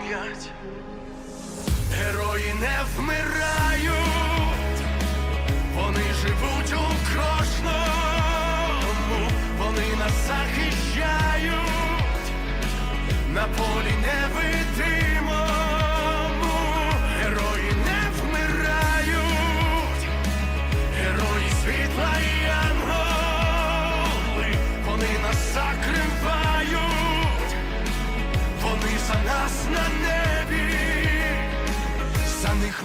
пам'ять, герої не вмирають, вони живуть у кожному, вони нас захищають. На полі не герої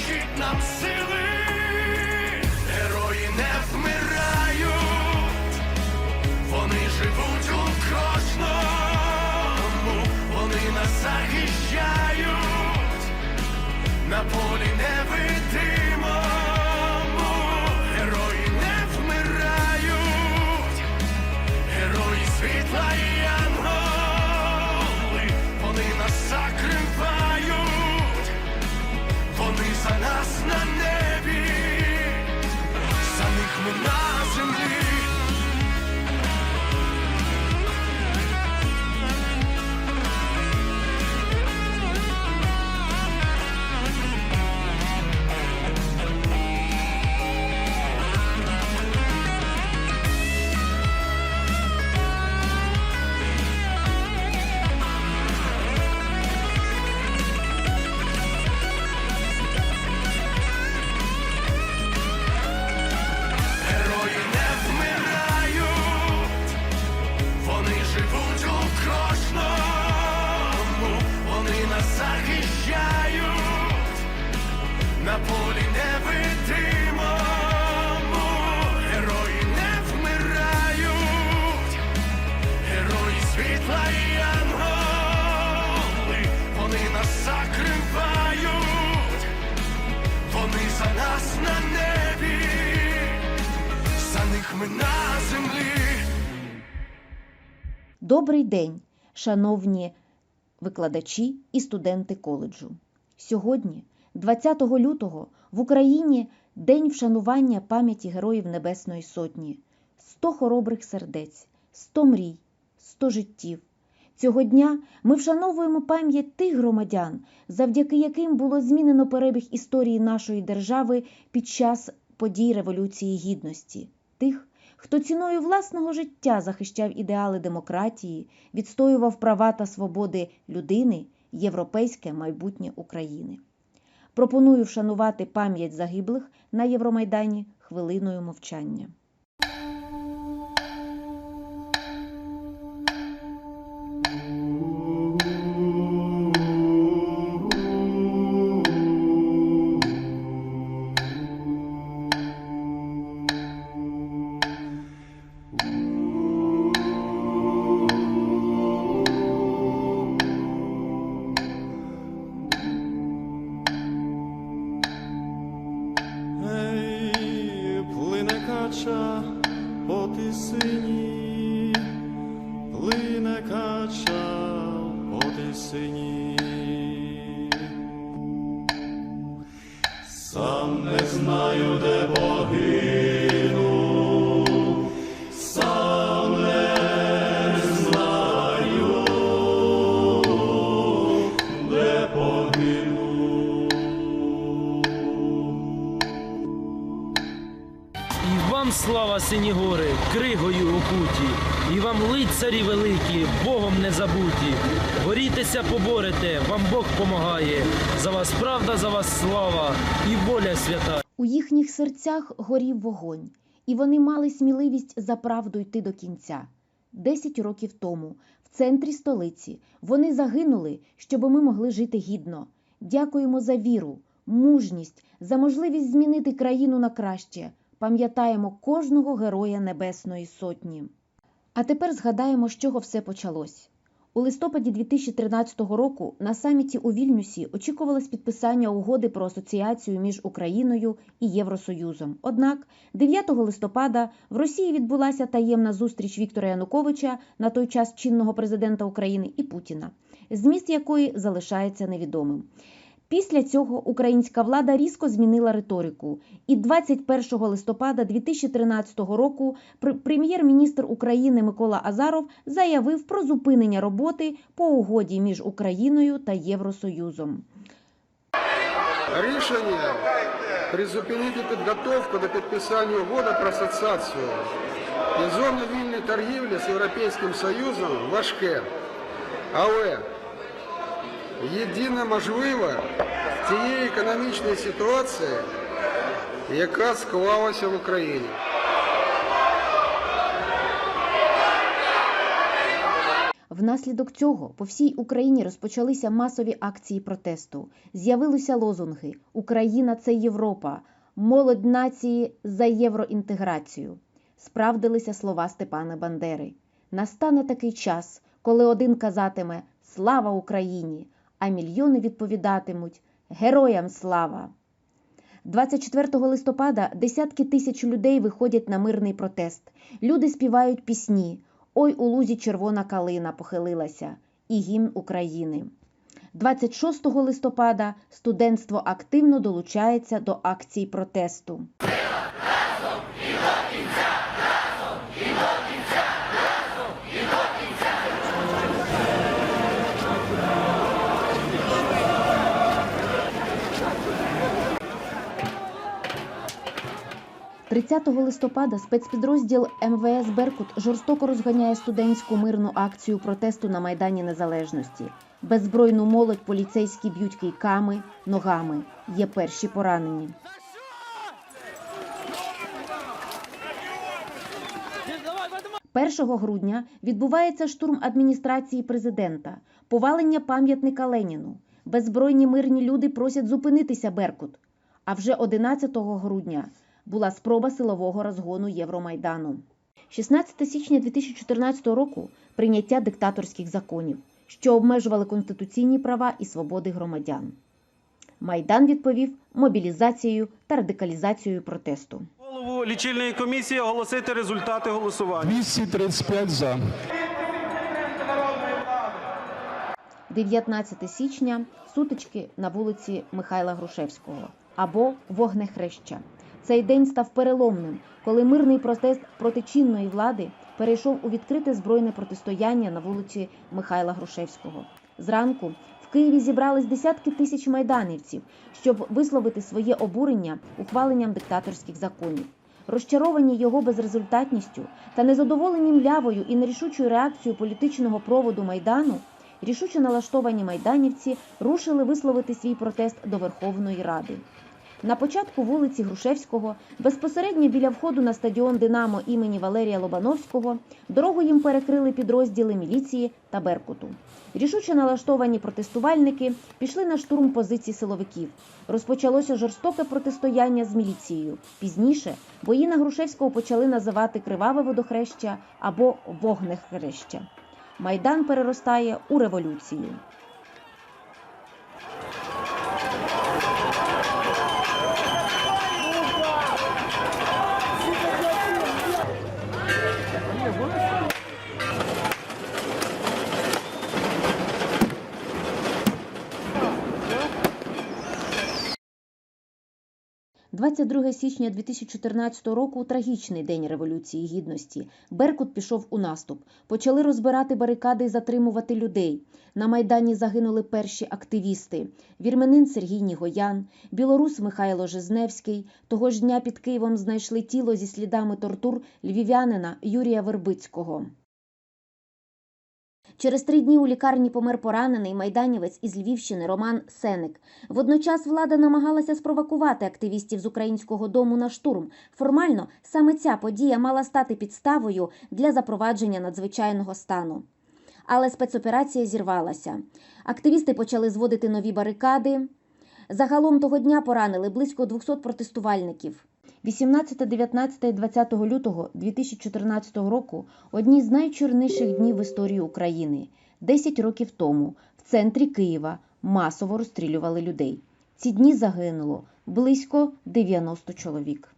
вистачить нам сили. Герої не вмирають, вони живуть у кожному, вони нас захищають. На полі за нас на небі, за них ми на землі. День, шановні викладачі і студенти коледжу. Сьогодні, 20 лютого, в Україні День вшанування пам'яті Героїв Небесної Сотні. 100 хоробрих сердець, 100 мрій, 100 життів. Цього дня ми вшановуємо пам'ять тих громадян, завдяки яким було змінено перебіг історії нашої держави під час подій Революції Гідності, тих, хто ціною власного життя захищав ідеали демократії, відстоював права та свободи людини, європейське майбутнє України. Пропоную вшанувати пам'ять загиблих на Євромайдані хвилиною мовчання. Кача по тисині, плине кача по тисині. Сам не знаю, де погину, сині гори, кригою окуті, і вам лицарі великі, Богом не забуті. Борітеся, поборете, вам Бог помагає. За вас правда, за вас слава і воля свята. У їхніх серцях горів вогонь, і вони мали сміливість за правду йти до кінця. Десять років тому, в центрі столиці, вони загинули, щоб ми могли жити гідно. Дякуємо за віру, мужність, за можливість змінити країну на краще. Пам'ятаємо кожного героя Небесної Сотні. А тепер згадаємо, з чого все почалось. У листопаді 2013 року на саміті у Вільнюсі очікувалось підписання угоди про асоціацію між Україною і Євросоюзом. Однак 9 листопада в Росії відбулася таємна зустріч Віктора Януковича, на той час чинного президента України, і Путіна, зміст якої залишається невідомим. Після цього українська влада різко змінила риторику, і 21 листопада 2013 року прем'єр-міністр України Микола Азаров заявив про зупинення роботи по угоді між Україною та Євросоюзом. Рішення призупинити підготовку до підписання угоди про асоціацію і зону вільної торгівлі з Європейським Союзом важке, але єдине можливе в тієї економічної ситуації, яка склалася в Україні. Внаслідок цього по всій Україні розпочалися масові акції протесту. З'явилися лозунги Україна це Європа, молодь нації за євроінтеграцію. Справдилися слова Степана Бандери. Настане такий час, коли один казатиме Слава Україні, а мільйони відповідатимуть Героям слава! 24 листопада десятки тисяч людей виходять на мирний протест. Люди співають пісні. Ой у лузі червона калина похилилася і гімн України. 26 листопада студентство активно долучається до акцій протесту. – 30 листопада спецпідрозділ МВС Беркут жорстоко розганяє студентську мирну акцію протесту на Майдані Незалежності. Беззбройну молодь поліцейські б'ють кийками, ногами. Є перші поранені. 1 грудня відбувається штурм адміністрації президента, повалення пам'ятника Леніну. Беззбройні мирні люди просять зупинитися Беркут. А вже 11 грудня була спроба силового розгону Євромайдану. 16 січня 2014 року прийняття диктаторських законів, що обмежували конституційні права і свободи громадян. Майдан відповів мобілізацією та радикалізацією протесту. Голову лічильної комісії оголосити результати голосування. 235 за. 19 січня сутички на вулиці Михайла Грушевського або Вогнехреща. Цей день став переломним, коли мирний протест проти чинної влади перейшов у відкрите збройне протистояння на вулиці Михайла Грушевського. Зранку в Києві зібрались десятки тисяч майданівців, щоб висловити своє обурення ухваленням диктаторських законів. Розчаровані його безрезультатністю та незадоволені млявою і нерішучою реакцією політичного проводу майдану, рішуче налаштовані майданівці рушили висловити свій протест до Верховної Ради. На початку вулиці Грушевського, безпосередньо біля входу на стадіон Динамо імені Валерія Лобановського, дорогу їм перекрили підрозділи міліції та Беркуту. Рішуче налаштовані протестувальники пішли на штурм позицій силовиків. Розпочалося жорстоке протистояння з міліцією. Пізніше бої на Грушевського почали називати криваве водохреща або вогнехреща. Майдан переростає у революцію. 22 січня 2014 року трагічний день Революції Гідності. Беркут пішов у наступ. Почали розбирати барикади і затримувати людей. На Майдані загинули перші активісти: вірменин Сергій Нігоян, білорус Михайло Жизневський. Того ж дня під Києвом знайшли тіло зі слідами тортур львів'янина Юрія Вербицького. Через три дні у лікарні помер поранений майданівець із Львівщини Роман Сеник. Водночас влада намагалася спровокувати активістів з українського дому на штурм. Формально саме ця подія мала стати підставою для запровадження надзвичайного стану. Але спецоперація зірвалася. Активісти почали зводити нові барикади. Загалом того дня поранили близько 200 протестувальників. 18, 19 і 20 лютого 2014 року одні з найчорніших днів в історії України. Десять років тому в центрі Києва масово розстрілювали людей. Ці дні загинуло близько 90 чоловік.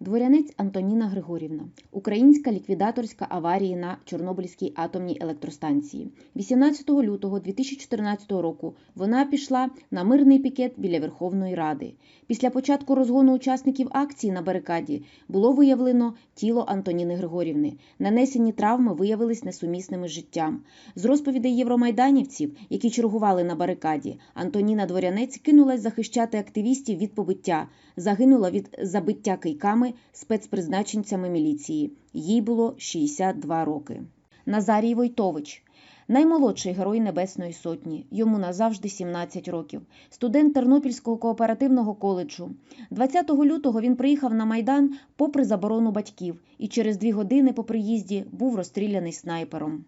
Дворянець Антоніна Григорівна, українська ліквідаторська аварії на Чорнобильській атомній електростанції. 18 лютого 2014 року вона пішла на мирний пікет біля Верховної Ради. Після початку розгону учасників акції на барикаді було виявлено тіло Антоніни Григорівни. Нанесені травми виявились несумісними з життям. З розповідей євромайданівців, які чергували на барикаді, Антоніна Дворянець кинулась захищати активістів від побиття, загинула від забиття кийками спецпризначенцями міліції. Їй було 62 роки. Назарій Войтович. Наймолодший герой Небесної Сотні, йому назавжди 17 років, студент Тернопільського кооперативного коледжу. 20 лютого він приїхав на Майдан попри заборону батьків і через дві години по приїзді був розстріляний снайпером.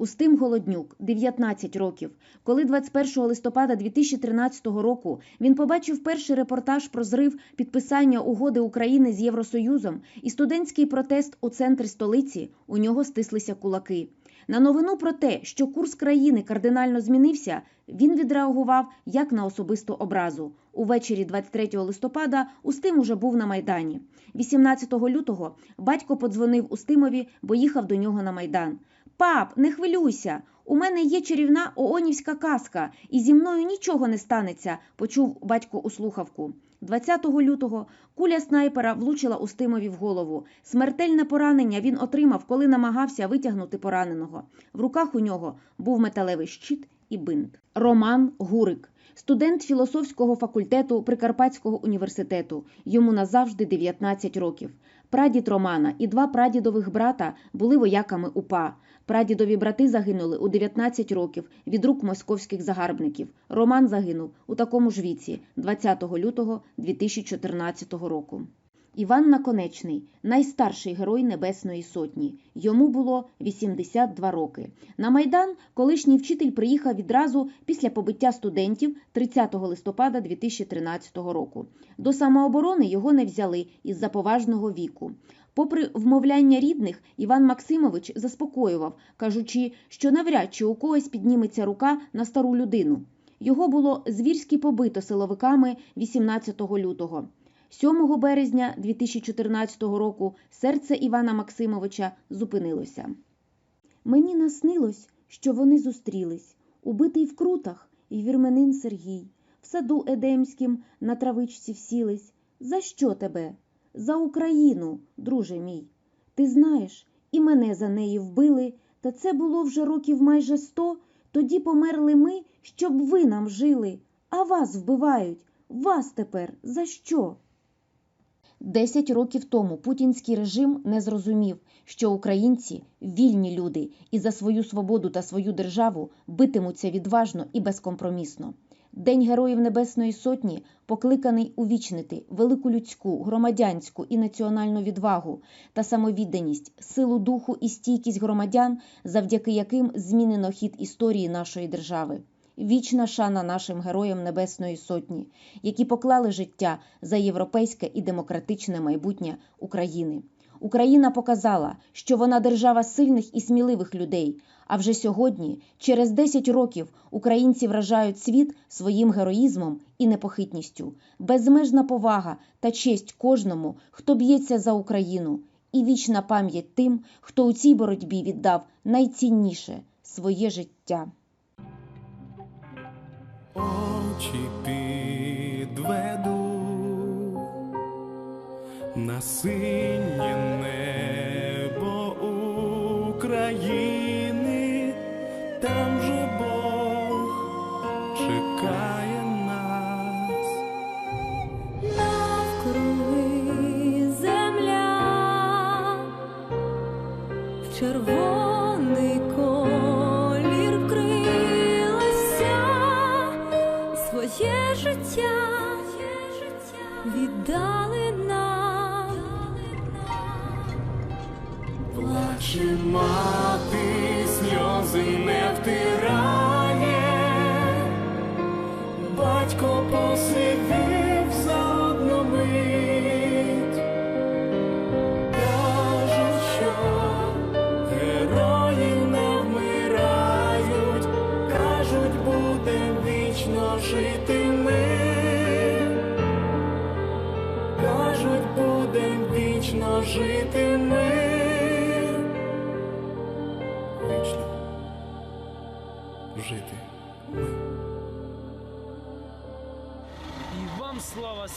Устим Голоднюк, 19 років. Коли 21 листопада 2013 року він побачив перший репортаж про зрив підписання угоди України з Євросоюзом і студентський протест у центрі столиці, у нього стислися кулаки. На новину про те, що курс країни кардинально змінився, він відреагував як на особисту образу. Увечері 23 листопада Устим уже був на Майдані. 18 лютого батько подзвонив Устимові, бо їхав до нього на Майдан. Пап, не хвилюйся. У мене є чарівна оонівська казка, і зі мною нічого не станеться, почув батько у слухавку. 20 лютого куля снайпера влучила у Стимові в голову. Смертельне поранення він отримав, коли намагався витягнути пораненого. В руках у нього був металевий щит і бинт. Роман Гурик, студент філософського факультету Прикарпатського університету. Йому назавжди 19 років. Прадід Романа і два прадідових брата були вояками УПА. Прадідові брати загинули у 19 років від рук московських загарбників. Роман загинув у такому ж віці 20 лютого 2014 року. Іван Наконечний найстарший герой Небесної Сотні. Йому було 82 роки. На Майдан колишній вчитель приїхав відразу після побиття студентів 30 листопада 2013 року. До самооборони його не взяли із-за поважного віку. Попри вмовляння рідних, Іван Максимович заспокоював, кажучи, що навряд чи у когось підніметься рука на стару людину. Його було звірськи побито силовиками 18 лютого. 7 березня 2014 року серце Івана Максимовича зупинилося. Мені наснилось, що вони зустрілись, убитий в крутах і вірменин Сергій. В саду Едемським на травичці всілись. За що тебе? За Україну, друже мій. Ти знаєш, і мене за неї вбили, та це було вже років майже сто. Тоді померли ми, щоб ви нам жили, а вас вбивають. Вас тепер за що? Десять років тому путінський режим не зрозумів, що українці вільні люди і за свою свободу та свою державу битимуться відважно і безкомпромісно. День Героїв Небесної Сотні покликаний увічнити велику людську, громадянську і національну відвагу та самовідданість, силу духу і стійкість громадян, завдяки яким змінено хід історії нашої держави. Вічна шана нашим героям Небесної Сотні, які поклали життя за європейське і демократичне майбутнє України. Україна показала, що вона держава сильних і сміливих людей. А вже сьогодні, через 10 років, українці вражають світ своїм героїзмом і непохитністю, безмежна повага та честь кожному, хто б'ється за Україну, і вічна пам'ять тим, хто у цій боротьбі віддав найцінніше своє життя очі підведу на синє небо України. ficou por.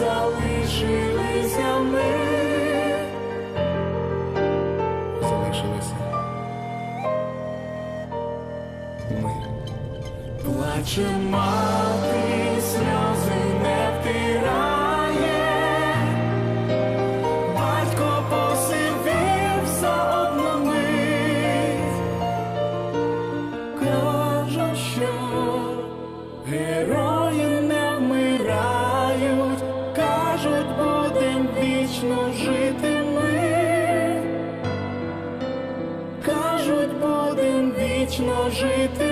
залишилися ми, залишилися ми, плачемо. вічно жити.